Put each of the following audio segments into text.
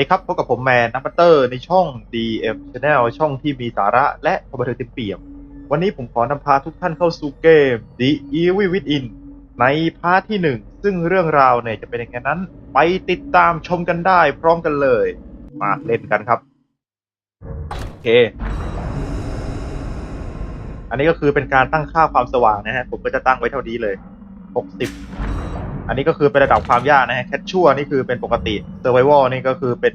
ดีครับพบกับผมแมนนัมเตอร์ในช่อง DM Channel ช่องที่มีสาระและความบันเทิงเต็มเปี่ยม วันนี้ผมขอนำพาทุกท่านเข้าสู่เกม The Evil Within ในพาร์ทที่หนึ่งซึ่งเรื่องราวเนี่ยจะเป็นยังไงนั้น ไปติดตามชมกันได้พร้อมกันเลย มาเล่นกันครับ โอเค อันนี้ก็คือเป็นการตั้งค่าความสว่างนะฮะ ผมก็จะตั้งไว้เท่านี้เลย 60 อันนี้ก็คือเป็นระดับความยากนะฮะแคชชัวนี่คือเป็นปกติเซอร์ไววนี่ก็คือเป็น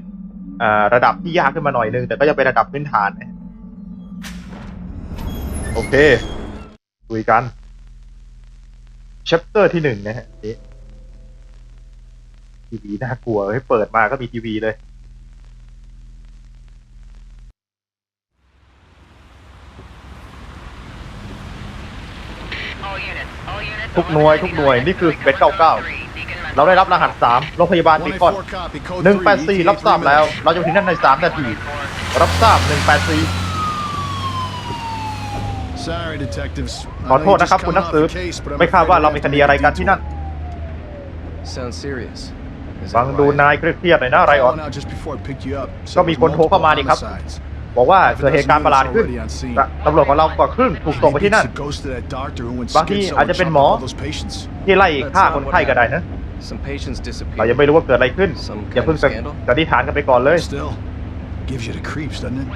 ระดับที่ยากขึ้นมาหน่อยนึง แต่ก็จะเป็นระดับพื้นฐานนะโอเคคุยกันแชปเตอร์ที่หนึ่งนะฮะทีวีน่ากลัวให้เปิดมาก็มีทีวีเลย ทุกหน่วยทุกหน่วยนี่คือเบส99เราได้รับรหัส3โรงพยาบาลบีคอน184รับทราบแล้ว เราจะถึงนั่นใน3นาที รับทราบ184 Sorry, detectives. ขอโทษนะครับคุณนักสืบไม่คาดว่าเรามีคดีอะไรกันที่นั่น Sounds serious. Is ฟัง that ดู right? นายเครียดๆหน่อยนะไรออน Calling out just before I picked you up. ก็มีคนโทรเข้ามานี่ครับ บอกว่าเกิดเหตุการณ์ประหลาดขึ้นตำรวจของเรากว่าครึ่งถูกส่งไปที่นั่นบางทีอาจจะเป็นหมอที่ไล่ฆ่าคนไข้ก็ได้นะ Some patients เรา disappeared. ยังไม่รู้ว่าเกิดอะไรขึ้นอย่าเพิ่งสันนิษฐานกันไปก่อนเลย Still, gives you the creeps, doesn't it?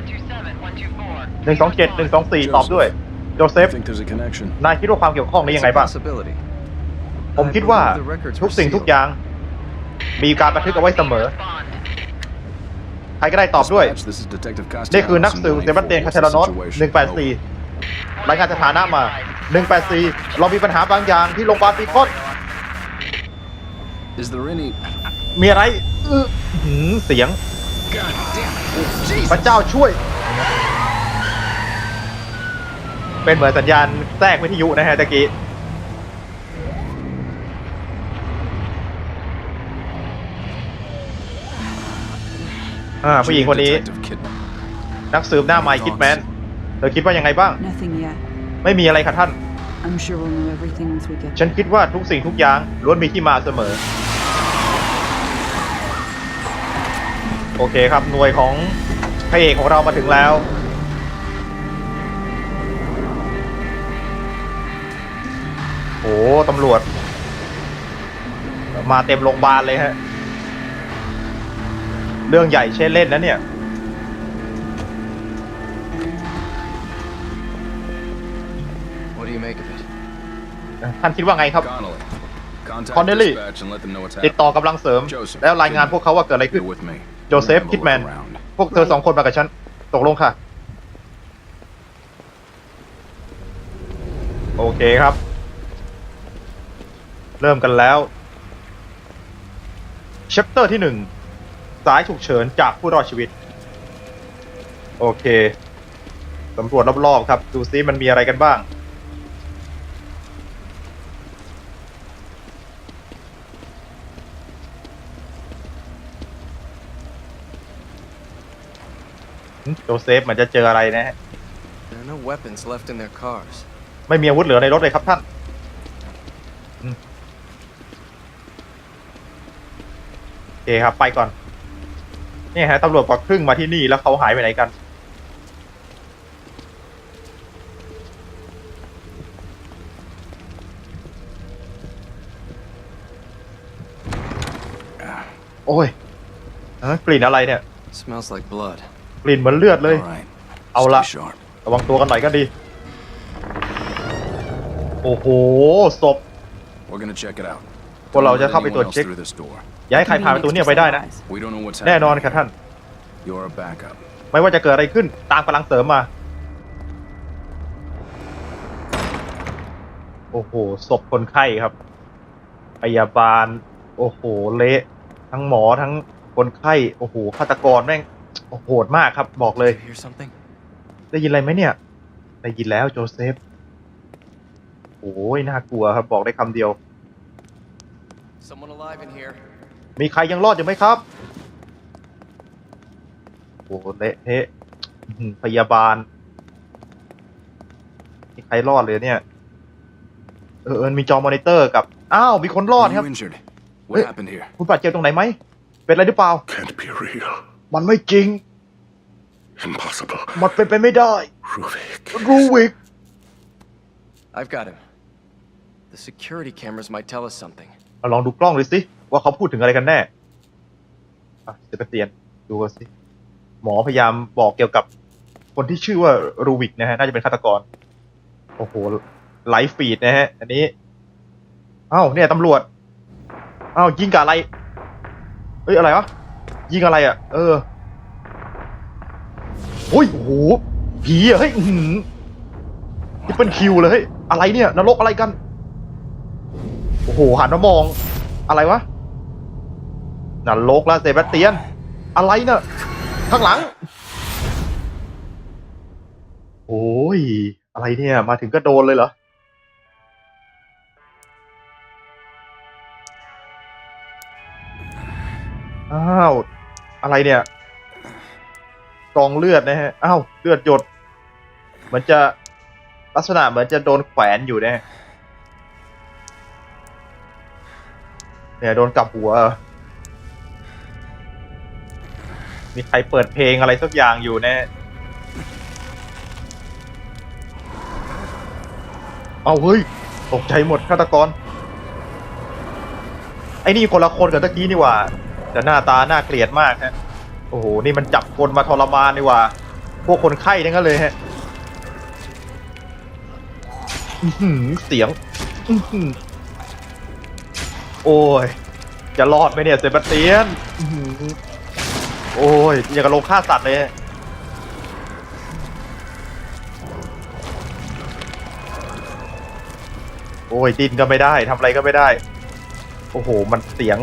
127 124ตอบด้วยโจเซฟ think there's a connection. นายคิดว่าความเกี่ยวข้องนี้ It's ยังไง a บ้าง possibility. ผมคิดว่าทุกสิ่งทุกอย่าง มีการบันทึกเอาไว้เสมอ ใครก็ได้ตอบด้วย Dispatch, This is Detective นี่คือ Castellanos นักสืบ from เซบาสเตียนคาเทลานอส situation. 184 รายงานสถานะมา 184 เรามีปัญหาบางอย่างที่โรงพยาบาลปีคอน Is there any? มีอะไรอื้อหือเสียง God damn it! พระเจ้าช่วย เป็นเหมือนสัญญาณแทรกวิทยุนะฮะตะกี้ อ่าผู้หญิงคนนี้ Detective Kidman. นักสืบหน้าใหม่คิดแมนเธอคิดว่ายังไงบ้าง Nothing yet. ไม่มีอะไรค่ะท่าน I'm sure we'll know everything once we get ฉัน there. คิดว่าทุกสิ่งทุกอย่างล้วนมีที่มาเสมอ โอเคครับหน่วยของพระเอกของเรามาถึงแล้ว โอ้ตำรวจ มาเต็มโรงพยาบาลเลยฮะ เรื่องใหญ่เช่นเล่นนะเนี่ย What do you make of it? ท่านคิดว่าไงครับ Connolly. Contact Connelly. dispatch and let them know what's ติด happening. ต่อกำลังเสริม Joseph, แล้วรายงานพวกเขาว่าเกิดอะไรขึ้น You're with me. โจเซฟ We're gonna have a คิดแมน look around. พวกเธอสองคนมากับฉัน ตกลงค่ะ โอเคครับ เริ่มกันแล้วเชปเตอร์ที่หนึ่ง สายฉุกเฉินจากผู้รอดชีวิต โอเคสำรวจรอบๆครับ ดูซิมันมีอะไรกันบ้าง โจเซฟเหมือนจะเจออะไรนะฮะ There are no weapons left in their cars. ไม่มีอาวุธเหลือในรถเลยครับท่านอืมโอเคครับ ไปก่อน นี่ฮะตำรวจกว่าครึ่งมาที่นี่แล้วเขาหายไปไหนกัน โอ้ยเอ้อกลิ่นอะไรเนี่ย Smells like blood. กลิ่นเหมือนเลือดเลย All right. เอาละ Stay sharp. ระวังตัวกันหน่อยก็ดี โอ้โหศพ We're gonna check it out. พวกเรา Don't จะ let เข้าไป anyone ตรวจ else เช็ค through this door. อย่าให้ใครผ่านประตูเนี่ยไปได้นะ We don't know what's แน่ happening. นอนค่ะท่าน You're a backup. ไม่ว่าจะเกิดอะไรขึ้นตามกำลังเสริมมา โอ้โหศพคนไข้ครับพยาบาล โอ้โหเละ ทั้งหมอทั้งคนไข้ โอ้โหฆาตกรแม่งโอ้โหโหดมากครับบอกเลย Did you hear something? ได้ยินอะไรไหมเนี่ย ได้ยินแล้วโจเซฟโอ้ยน่ากลัวครับบอกได้คำเดียว Someone alive in here. มีใครยังรอดอยู่ไหมครับ โอ้โหเละเทะอื้อหือพยาบาล มีใครรอดเลยเนี่ย เออเออมีจอมอนิเตอร์กับ อ้าว มีคนรอดครับ Are you injured? What Wait. happened here? คุณบาดเจ็บตรงไหนไหม เป็นอะไรหรือเปล่า Can't be real. มันไม่จริง Impossible. มันเป็นไปไม่ได้ Ruvik. รูวิก I've got him. The security cameras might tell us something. เราลองดูกล้องเลยสิว่าเขาพูดถึงอะไรกันแน่อะเซบาสเตียนดูกันสิหมอพยายามบอกเกี่ยวกับคนที่ชื่อว่ารูวิกนะฮะน่าจะเป็นฆาตกร โอ้โหไลฟ์ฟีดนะฮะ อันนี้เอ้าเนี่ยตำรวจเอ้ายิงกับอะไร เอ้ยอะไรวะยิงอะไรอะ เออโอ้ยโอ้โหผีอะเฮ้ยอื้อหือนี่เป็นคิวเลยเฮ้ยอะไรเนี่ยนรกอะไรกัน โอ้โหหันมามอง อะไรวะนรกแล้วเซบาสเตียน อะไรเนะ่ะข้างหลัง โอ้ย อะไรเนี่ย มาถึงก็โดนเลยเหรอ อ้าว อะไรเนี่ยกองเลือดนะฮะ อ้าว เลือดหยด เหมือนจะลักษณะเหมือนจะโดนแขวนอยู่นะ เนี่ยโดนกลับหัว มีใครเปิดเพลงอะไรสักอย่างอยู่แน่เอาเฮ้ย ตกใจหมดฆาตกร ไอ้นี่คนละคนกับตะกี้นี่ว่า แต่หน้าตาน่าเกลียดมากฮะ โอ้โห นี่มันจับคนมาทรมานนี่ว่า พวกคนไข้ทั้งนั้นเลยฮะเสียง โอ้ย จะรอดไหมเนี่ยเซบาสเตียนอื้อหือโอ้ยอย่างกับลงฆ่าสัตว์เลย โอ้ยดินก็ไม่ได้ทำอะไรก็ไม่ได้ โอ้โห มันเสียง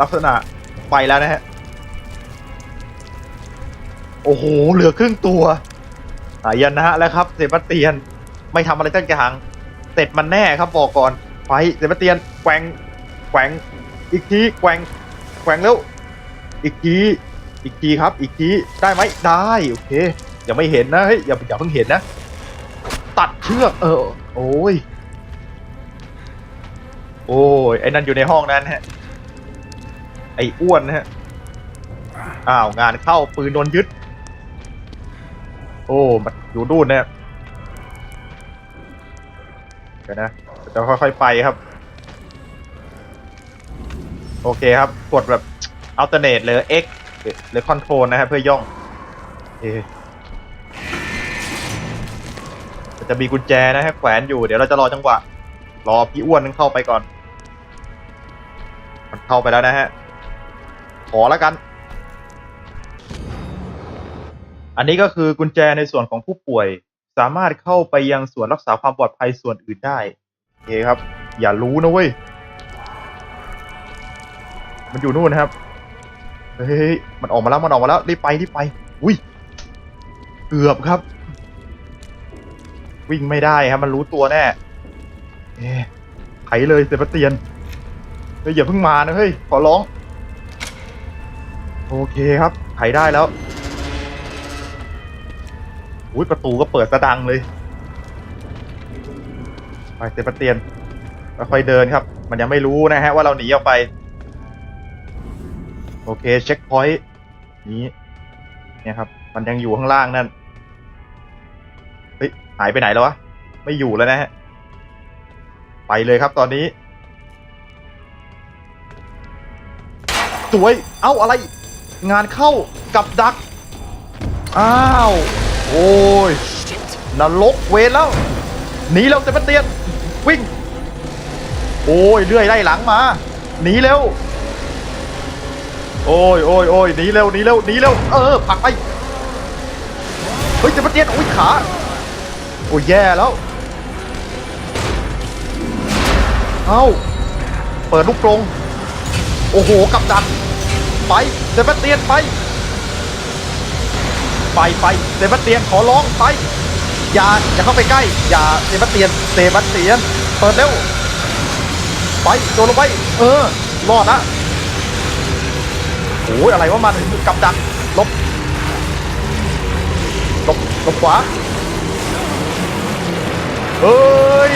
ลักษณะไปแล้วนะฮะ โอ้โห เหลือครึ่งตัวหายนะแล้วครับ เซบาสเตียน ไม่ทำอะไรตั้งอย่างเสร็จมันแน่ครับบอกก่อน ไปเซบาสเตียนแกว่งแกว่งอีกทีแกว่งแกว่งแล้ว อีกทีอีกทีครับ อีกทีได้ไหมได้โอเคอย่าไม่เห็นนะเฮ้ยอย่าอย่าเพิ่งเห็นนะ ตัดเชือกเออ โอ้ยโอ้ยไอ้นั่นอยู่ในห้องนั้นฮะไอ้อ้วนฮะอ้าวงานเข้าปืนโดนยึด โอ้มันอยู่ดูนเนี่ยเดี๋ยวนะ จะค่อยๆไปครับ โอเคครับ กดแบบ alternate หรือ X หรือหรือ control นะฮะเพื่อย่องโอจะมีกุญแจนะฮะแขวนอยู่เดี๋ยวเราจะรอจังหวะ รอพี่อ้วนนึงเข้าไปก่อน มันเข้าไปแล้วนะฮะ ขอแล้วกัน อันนี้ก็คือกุญแจในส่วนของผู้ป่วย สามารถเข้าไปยังส่วนรักษาความปลอดภัยส่วนอื่นได้ เคครับ อย่ารู้นะเว้ย มันอยู่นู่นนะครับ เฮ้ย มันออกมาแล้ว มันออกมาแล้ว รีบไป รีบไป อุ้ย เกือบครับ วิ่งไม่ได้ครับ มันรู้ตัวแน่ เอ๊ไถเลยเซบาสเตียน เฮ้ยอย่าเพิ่งมานะเฮ้ย ขอร้อง โอเคครับ ไถได้แล้วอุ้ยประตูก็เปิดสะดังเลย ไปเซบาสเตียนค่อยๆเดินครับ มันยังไม่รู้นะฮะว่าเราหนีออกไป โอเคเช็คพอยต์นี้เนี่ยครับ มันยังอยู่ข้างล่างนั่นเฮ้ยหายไปไหนแล้ววะไม่อยู่แล้วนะฮะไปเลยครับตอนนี้สวย เอ้าอะไร งานเข้ากับดัก อ้าว โอ้ยนรกเวรแล้ว หนีแล้วเซบาสเตียน วิ่ง โอ้ยเลื่อยไล่หลังมา หนีเร็ว โอ้ยโอ้ยโอ้ยหนีเร็วหนีเร็วหนีเร็ว เออผักไป เฮ้ยเซบาเตียนโอ้ยขา โอ้ยแย่แล้ว เอ้า เปิดลูกกรงโอ้โห กับดัก ไปเซบาสเตียนไป ไปไปเซบาสเตียนขอร้องไป อย่าอย่าเข้าไปใกล้ อย่าเซบาสเตียนเซบาสเตียน เปิดเร็ว ไปโดนลงไป เออ รอดละโอ้ยอะไรวะมันกับดักลบลบลบขวาเอ้ย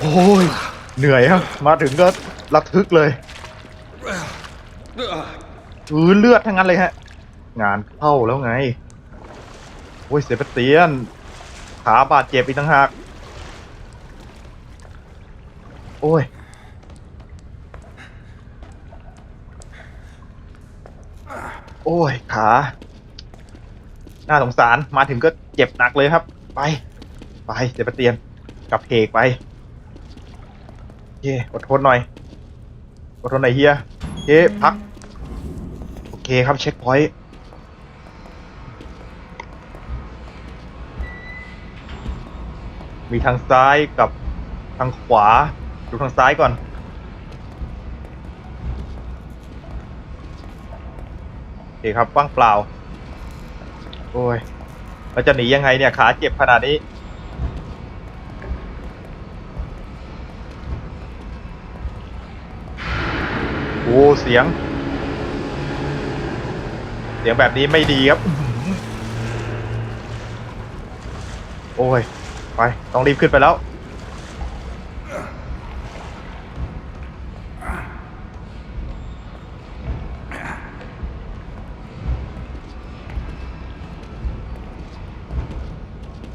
โอ้ยเหนื่อยครับมาถึงก็ระทึกเลยอือเลือดทั้งนั้นเลยฮะ งานเข้าแล้วไง โอ้ยเซบาสเตียน ขาบาดเจ็บอีกต่างหาก โอ้ย โอ้ย ขา น่าสงสาร มาถึงก็เจ็บหนักเลยครับ ไป ไปเซบาสเตียน กลับเพกไปโอเคอดทนหน่อย อดทนหน่อยเฮียโอเคพัก โอเคครับเช็คพอยต์ มีทางซ้ายกับทางขวา ดูทางซ้ายก่อน โอเคครับว่างเปล่า โอ้ยเราจะหนียังไงเนี่ย ขาเจ็บขนาดนี้ โอ้เสียง เสียงแบบนี้ไม่ดีครับ โอ้ย ไป ต้องรีบขึ้นไปแล้ว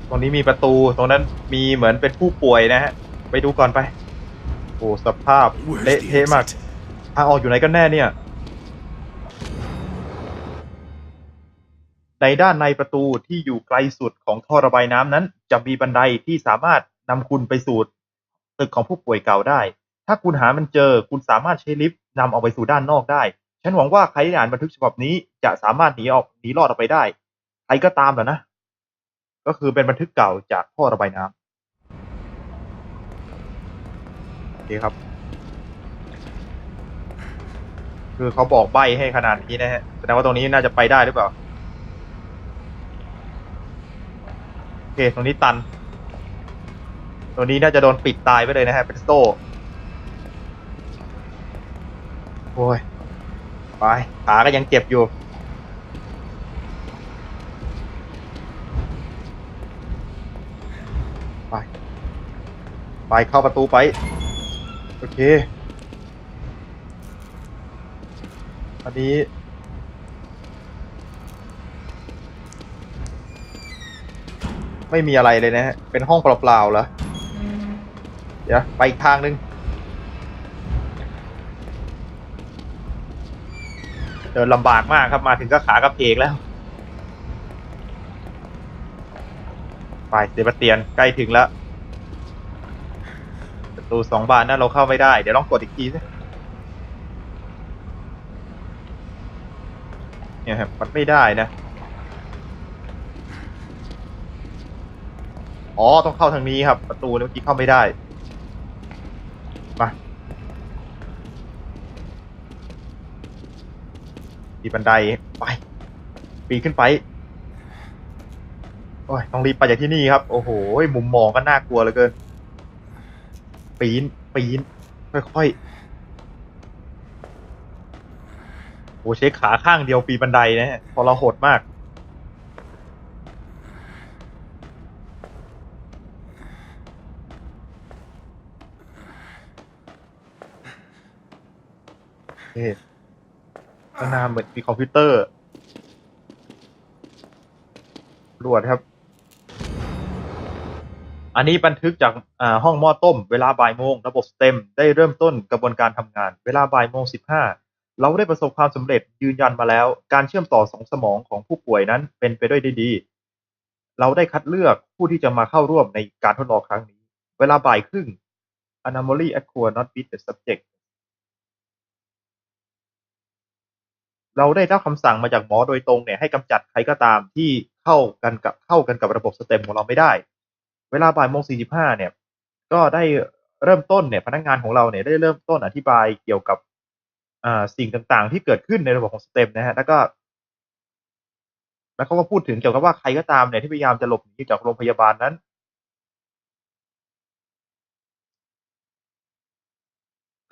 ตรงนี้มีประตู ตรงนั้นมีเหมือนเป็นผู้ป่วยนะฮะ ไปดูก่อนไป โอ้ สภาพ Where's เละ the เทะมาก exit? ทางออกอยู่ไหนกันแน่เนี่ย ในด้านในประตูที่อยู่ไกลสุดของท่อระบายน้ำนั้น จะมีบันไดที่สามารถนำคุณไปสู่ตึกของผู้ป่วยเก่าได้ ถ้าคุณหามันเจอคุณสามารถใช้ลิฟต์นำออกไปสู่ด้านนอกได้ ฉันหวังว่าใครที่อ่านบันทึกฉบับนี้จะสามารถหนีออกหนีรอดออกไปได้ ใครก็ตามแหละนะ ก็คือเป็นบันทึกเก่าจากท่อระบายน้ำโอเคครับ คือเขาบอกใบให้ขนาดนี้นะฮะแสดงว่าตรงนี้น่าจะไปได้หรือเปล่า โอ เคตรงนี้ตันตรงนี้น่าจะโดนปิดตายไปเลยนะฮะเป็นโซ่โอ้ยไปขาก็ยังเจ็บอยู่ไปไปเข้าประตูไป โอเคอันนี้ ไม่มีอะไรเลยนะฮะ เป็นห้องเปล่าๆเหรอเดี๋ยวไปอีกทางหนึ่งเดินลำบากมากครับมาถึงก็ขากระเพกแล้ว ไปเซบาสเตียนใกล้ถึงแล้ว ประตูสองบานนั้นเราเข้าไม่ได้ เดี๋ยวลองกดอีกทีสิเนี่ยครับมันไม่ได้นะ อ๋อ ต้องเข้าทางนี้ครับ ประตูเมื่อกี้เข้าไม่ได้ มา ดีบันได ไป ปีนขึ้นไป โอ้ย ต้องรีบไปจากที่นี่ครับ โอ้โห มุมมองก็น่ากลัวเหลือเกิน ปีน ปีน ค่อยๆ โอ้เช็คขาข้างเดียวปีนบันไดนะฮะพอเราโหดมาก โอเคข้างหน้าเหมือนมีคอมพิวเตอร์รวดครับ อันนี้บันทึกจากห้องหม้อต้ม เวลาบ่ายโมงระบบสเต็ม ได้เริ่มต้นกระบวนการทำงาน เวลาบ่ายโมงสิบห้าเราได้ประสบความสำเร็จยืนยันมาแล้ว การเชื่อมต่อสองสมองของผู้ป่วยนั้นเป็นไปด้วยได้ดี เราได้คัดเลือกผู้ที่จะมาเข้าร่วมในการทดลองครั้งนี้ เวลาบ่ายครึ่ง anomaly occur not with the subject ได้รับคำสั่งมาจากหมอโดยตรงเนี่ยให้กำจัดใครก็ตามที่เข้ากันกับเข้ากันกับระบบสเต็มของเราไม่ได้ เวลาบ่ายโมงสี่สิบห้าเนี่ย ก็ได้เริ่มต้นเนี่ยพนักงานของเราเนี่ยได้เริ่มต้นอธิบายเกี่ยวกับสิ่งต่างๆ ที่เกิดขึ้นในระบบของสเต็มนะฮะแล้วก็ แล้วเขาก็พูดถึงเกี่ยวกับว่าใครก็ตามเนี่ยที่พยายามจะหลบหนีจากโรงพยาบาลนั้น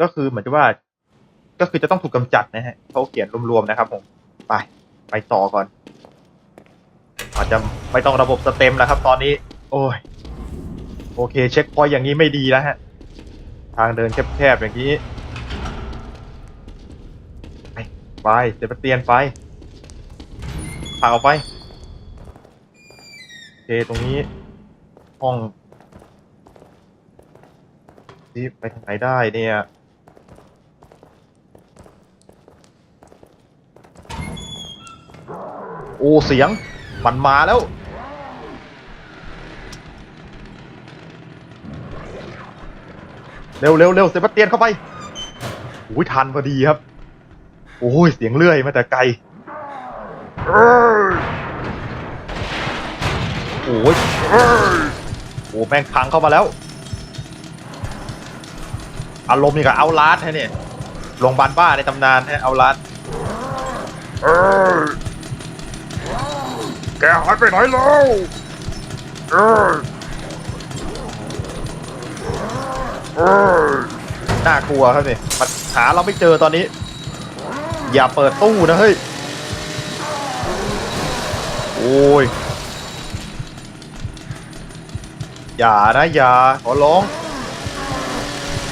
ก็คือเหมือนกับว่า ก็คือจะต้องถูกกำจัดนะฮะเขาเขียนรวมๆนะครับผมไปไปต่อก่อน อาจจะไม่ต้องระบบสเต็มแล้วครับ ตอนนี้ โอ้ย โอเค เช็คพอยอย่างนี้ไม่ดีแล้วฮะ ทางเดินแคบๆอย่างนี้ ไปเซบาสเตียนไปพาออกไป โอเค ตรงนี้ ห้องที่ไปทางไหนได้เนี่ย โอ้เสียง มันมาแล้ว เร็วเร็วเร็วเซบาสเตียนเข้าไปอุ้ยทันพอดีครับ โอ้ยเสียงเลื่อยมาแต่ไกลโอ้ยโอ้แม่งพังเข้ามาแล้ว อารมณ์นี่กับเอาลาสฮะเนี่ยโรงพยาบาลบ้าในตำนานฮะเอาลาสเอ้ย แกหายไปไหนแล้วเอ้ยเอ้ยน่ากลัวครับเนี่ยมันหาเราไม่เจอตอนนี้ อย่าเปิดตู้นะเฮ้ย โอ้ย อย่านะอย่าขอร้อง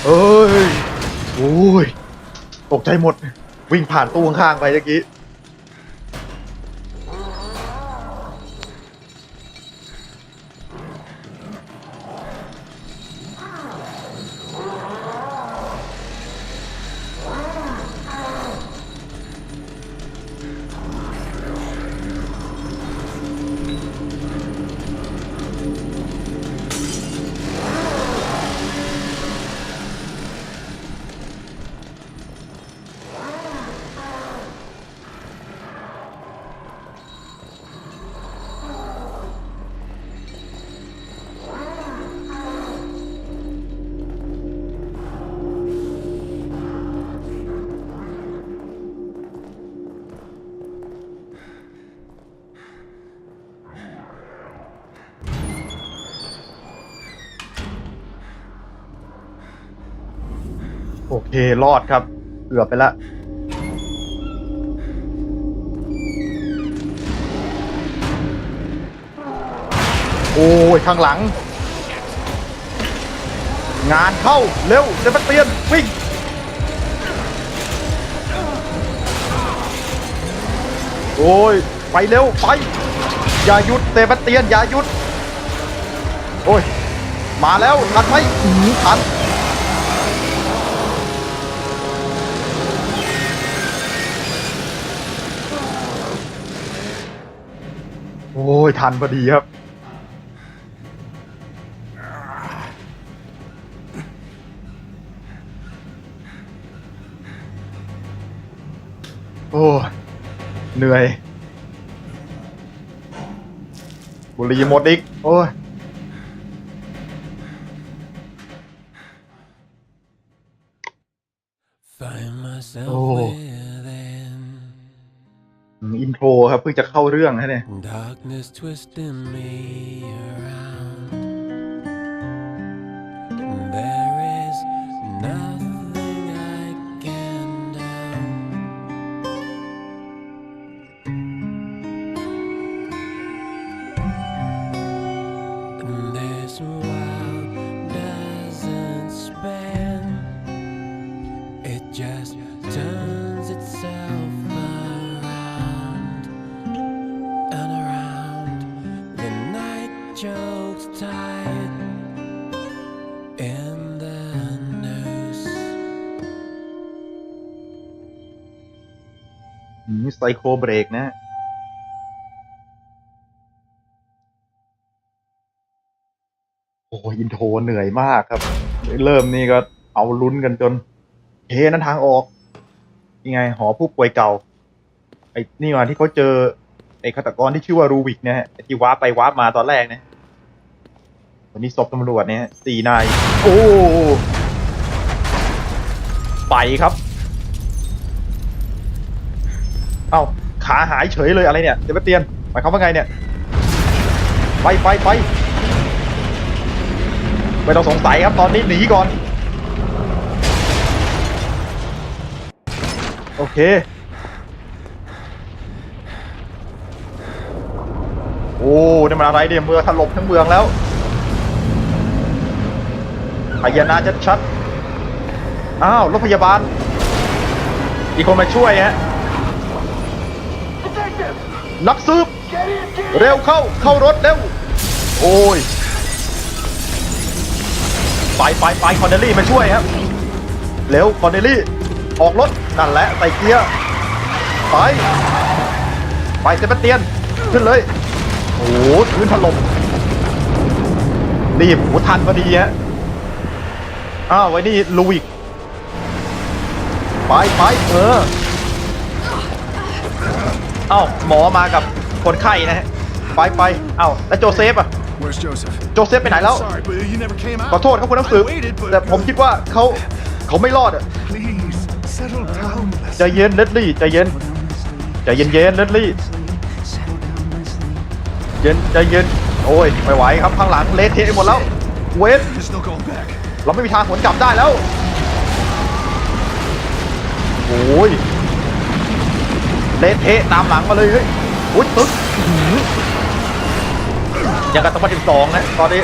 เอ้ย โอ้ย ตกใจหมด วิ่งผ่านตู้ข้างๆไปเมื่อกี้ เครอดครับ เกือบไปละโอ้ย ข้างหลัง งานเข้า เร็วเซบาสเตียน วิ่ง โอ้ย ไปเร็ว ไป อย่าหยุดเซบาสเตียน อย่าหยุด โอ้ย มาแล้ว ทันไหมอื้อหือทัน โอ้ย ทันพอดีครับ โอ้เหนื่อย บุหรี่หมดอีก โอ้ย จะเข้าเรื่องนะเนี่ย โคเบรกนะโอ้ยอินโทรเหนื่อยมากครับ เริ่มนี่ก็เอาลุ้นกันจนเฮนั้นทางออก ยังไง หอผู้ป่วยเก่า ไอ้นี่มาที่เขาเจอ ไอ้ฆาตกรที่ชื่อว่ารูวิกเนี่ยฮะไอ้ที่ว้าไปว้ามาตอนแรกเนี่ยวันนี้ศพตำรวจเนี่ยสี่นาย โอ้ไปครับ เอ้าขาหายเฉยเลยอะไรเนี่ยเดบเตียนหมายความว่าไงเนี่ย ไปไปไปไม่ต้องสงสัยครับตอนนี้หนีก่อน โอเคโอ้นี่มันอะไรเนี่ยเมืองถล่มทั้งเมืองแล้วพยานาจะชัดอ้าวรถพยาบาล อีกคนมาช่วยฮะ นักสืบ เร็วเข้า เข้ารถเร็ว โอ้ย ไปไปไปคอนเนลลี่มาช่วยครับ เร็วคอนเนลลี่ ออกรถ นั่นแหละใส่เกียร์ ไป ไปเซบาสเตียน ขึ้นเลย โอ้โหพื้นถล่มรีบโอ้ทันพอดีฮะ อ้าวไว้นี่ลูวิก ไปไปเออ เอ้าหมอมากับคนไข้นะฮะไปไปเอ้าแล้วโจเซฟอะ Where's Joseph? โจเซฟไปไหนแล้ว Sorry, but you never came out. ขอโทษครับคุณนักสืบ I waited, but แต่ผมคิดว่าเขาเขาไม่รอดอะ Please, settle down. ใจเย็นเลดลี่ใจเย็นใจเย็นเย็นเลดลี่ Settle down, Leslie. เย็นใจเย็นโอ้ยไม่ไหวครับข้างหลังเละเทะหมดแล้วเวท There's no going back. เราไม่มีทางหวนกลับได้แล้วโอ้ย เละเทะตามหลังมาเลยเฮ้ยโอ้ยตึ๊กอื้อหือยังกับตะวันสิบสองนะตอนนี้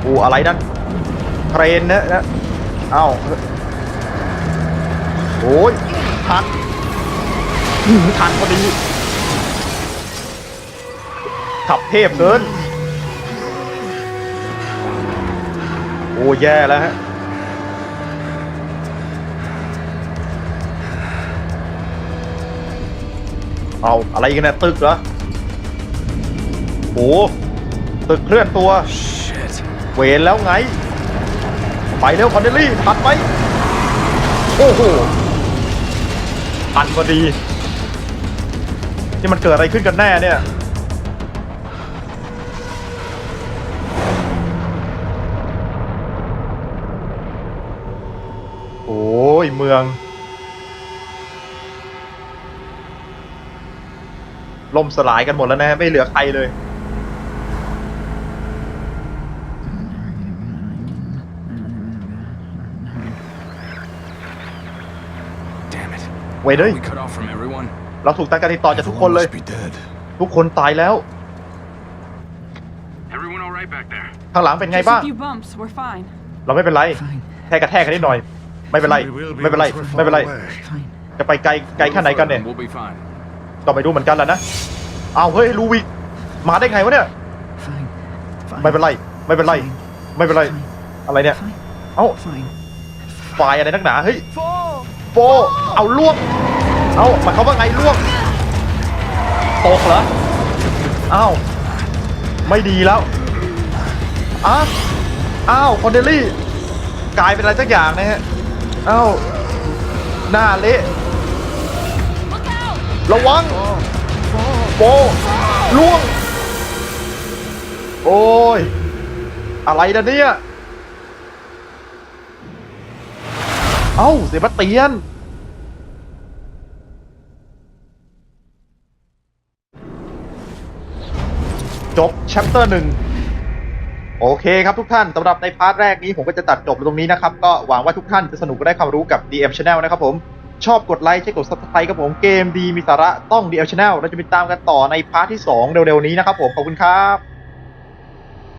โอ้อะไรนั่นเครนนะนะเอ้าโอ้ยทันหือทันพอดีขับเทพเกิน แย่แล้วฮะเอาอะไรกันเนี่ยตึกเหรอโอ้ตึกเคลื่อนตัว Shit. เวรแล้วไง ไปเร็วคอนเดลลี่ทันไหมโอ้โหทันพอดี นี่มันเกิดอะไรขึ้นกันแน่เนี่ย มือง ล่มสลายกันหมดแล้วนะ ไม่เหลือใครเลย Damn it. เว้ยเฮ้ย We cut off from everyone. เราถูกตัดการติดต่อจากทุกคนเลย Must be dead. ทุกคนตายแล้ว Everyone all right back there? ข้างหลังเป็นไง Just บ้าง a few bumps. We're fine. เราไม่เป็นไร Fine. แค่กระแทกกันนิดหน่อย ไม่เป็นไร We will be ไม่เป็นไร once we're ไม่เป็นไร far away. Fine. จะไปไกลไกลแค่ไหนกันเนี่ย We'll be fine. ก็ไม่รู้เหมือนกันแหละนะ เอาเฮ้ยลูวิกมาได้ไงวะเนี่ย Fine. Fine. ไม่เป็นไร ไม่เป็นไร ไม่เป็นไร อะไรเนี่ย Fine. เอ้า Fine. ไฟล์อะไรนักหนา เฮ้ย โฟเอาล่วง เอาหมายความว่าไงล่วง ตกเหรอ อ้าว ไม่ดีแล้วอ้าวอ้าว คอนเดลลี่ กลายเป็นอะไรสักอย่างนะฮะ เอ้า หน้าเละ ระวังโฟล่วง โอ้ย อะไรนะเนี่ย เอ้าเซบาสเตียนจบ c h a p t e r หนึ่ง โอเคครับทุกท่านสำหรับในพาร์ทแรกนี้ผมก็จะตัดจบตรงนี้นะครับ ก็หวังว่าทุกท่านจะสนุกและได้ความรู้กับ DM Channel นะครับผม ชอบกดไลค์ใช่กด Subscribe ครับผมเกมดีมีสาระต้อง DM Channel เราจะไปตามกันต่อในพาร์ทที่ 2 เร็วๆนี้นะครับผม ขอบคุณครับ